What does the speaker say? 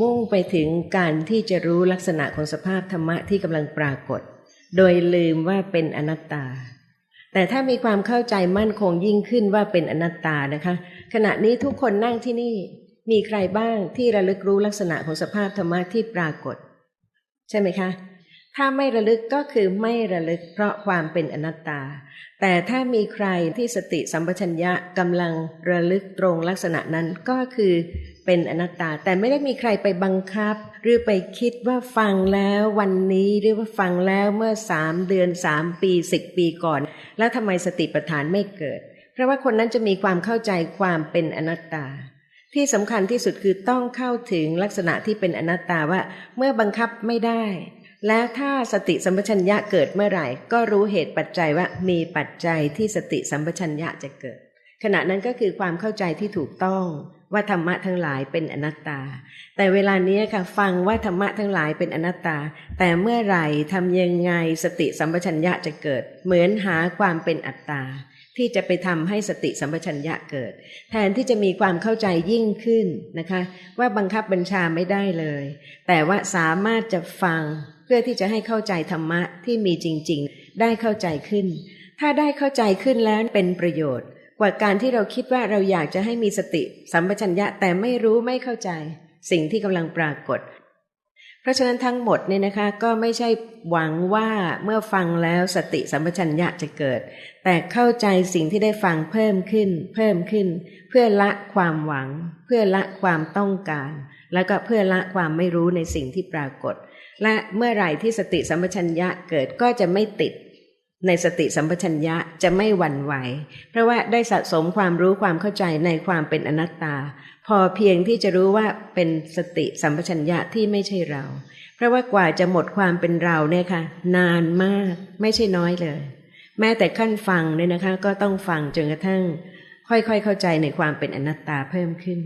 มุ่งไปถึงการที่จะรู้ลักษณะของสภาพธรรมะที่กำลังปรากฏ โดยลืมว่าเป็นอนัตตา แต่ถ้ามีความเข้าใจมั่นคงยิ่งขึ้นว่าเป็นอนัตตานะคะ ขณะนี้ทุกคนนั่งที่นี่มีใครบ้างที่ระลึกรู้ลักษณะของสภาพธรรมะที่ปรากฏ ใช่ไหมคะ ถ้าไม่ระลึกก็คือไม่ระลึกเพราะความเป็นอนัตตา แต่ถ้ามีใครที่สติสัมปชัญญะกำลังระลึกตรงลักษณะนั้นก็คือเป็นอนัตตา แต่ไม่ได้มีใครไปบังคับ หรือไปคิดว่าฟังแล้ววันนี้หรือว่าฟังแล้วเมื่อสามเดือนสามปีสิบปีก่อน แล้วทำไมสติปัฏฐานไม่เกิด เพราะว่าคนนั้นจะมีความเข้าใจความเป็นอนัตตาที่สำคัญที่สุดคือต้องเข้าถึงลักษณะที่เป็นอนัตตาว่า เมื่อบังคับไม่ได้ แล้วถ้าสติสัมปชัญญะเกิดเมื่อไหร่ ก็รู้เหตุปัจจัยว่ามีปัจจัยที่สติสัมปชัญญะจะเกิด ขณะนั้นก็คือความเข้าใจที่ถูกต้องว่าธรรมะทั้งหลายเป็นอนัตตา แต่เวลานี้ค่ะฟังว่าธรรมะทั้งหลายเป็นอนัตตา แต่เมื่อไหร่ทำยังไงสติสัมปชัญญะจะเกิด เหมือนหาความเป็นอัตตา ที่จะไปทำให้สติสัมปชัญญะเกิด แทนที่จะมีความเข้าใจยิ่งขึ้นนะคะ ว่าบังคับบัญชาไม่ได้เลย แต่ว่าสามารถจะฟัง พื่อที่จะให้เข้าใจธรรมะที่มีจริง ๆ ได้เข้าใจขึ้น ถ้าได้เข้าใจขึ้นแล้วเป็นประโยชน์ กว่าการที่เราคิดว่าเราอยากจะให้มีสติ สัมปชัญญะแต่ไม่รู้ไม่เข้าใจ สิ่งที่กำลังปรากฏ เพราะฉะนั้นทั้งหมดเนี่ยนะคะก็ไม่ใช่หวังว่าเมื่อฟังแล้วสติสัมปชัญญะจะเกิด แต่เข้าใจสิ่งที่ได้ฟังเพิ่มขึ้น เพิ่มขึ้น เพื่อละความหวัง เพื่อละความต้องการ แล้วก็เพื่อละความไม่รู้ในสิ่งที่ปรากฏ และเมื่อไหร่ที่สติสัมปชัญญะเกิดก็จะไม่ติด ในสติสัมปชัญญะจะไม่หวั่นไหว เพราะว่าได้สะสมความรู้ความเข้าใจในความเป็นอนัตตา พอเพียงที่จะรู้ว่าเป็นสติสัมปชัญญะที่ไม่ใช่เรา เพราะว่ากว่าจะหมดความเป็นเราเนี่ยค่ะ นานมากไม่ใช่น้อยเลย แม้แต่ขั้นฟังเนี่ยนะคะ ก็ต้องฟังจนกระทั่ง ค่อยๆเข้าใจในความเป็นอนัตตาเพิ่มขึ้น